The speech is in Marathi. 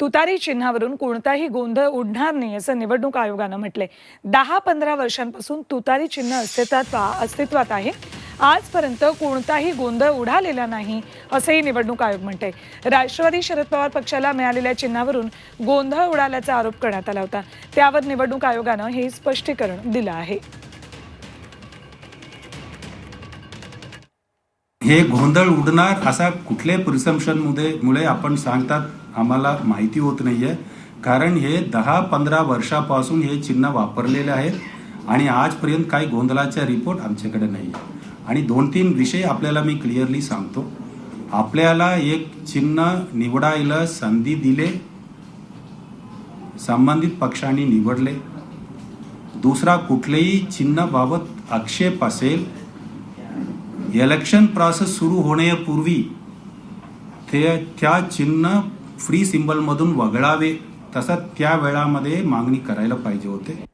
तुतारी चिन्हावरून कोणताही गोंधळ उडणार नाही असं निवडणूक आयोगानं म्हटलंय. दहा पंधरा वर्षांपासून तुतारी चिन्ह अस्तित्वात अस्तित्वात आहे. आजपर्यंत कोणताही गोंधळ उडालेला नाही असंही निवडणूक आयोग म्हणते राष्ट्रवादी शरद पवार पक्षाला मिळालेल्या चिन्हावरून गोंधळ उडाल्याचा आरोप करण्यात आला होता. त्यावर निवडणूक आयोगानं हे स्पष्टीकरण दिलं आहे. हे गोंधळ उडणार असा कुठल्याही प्रिसम्पशन मुळे आपण सांगतात? आम्हाला माहिती होत नाही आहे कारण हे दहा पंधरा वर्षापासून हे चिन्ह वापरलेले आहेत आणि आजपर्यंत काही गोंधळाचा रिपोर्ट आमच्याकडे नाही आणि दोन तीन विषय आपल्याला मी क्लिअरली सांगतो. आपल्याला एक चिन्ह निवडायला संधी दिले संबंधित पक्षांनी निवडले. दुसरा कुठलेही चिन्हाबाबत आक्षेप असेल इलेक्शन प्रोसेस सुरू होण्यापूर्वी ते त्या चिन्ह फ्री सिम्बलमधून वगळावे तसं त्या वेळामध्ये मागणी करायला पाहिजे होते.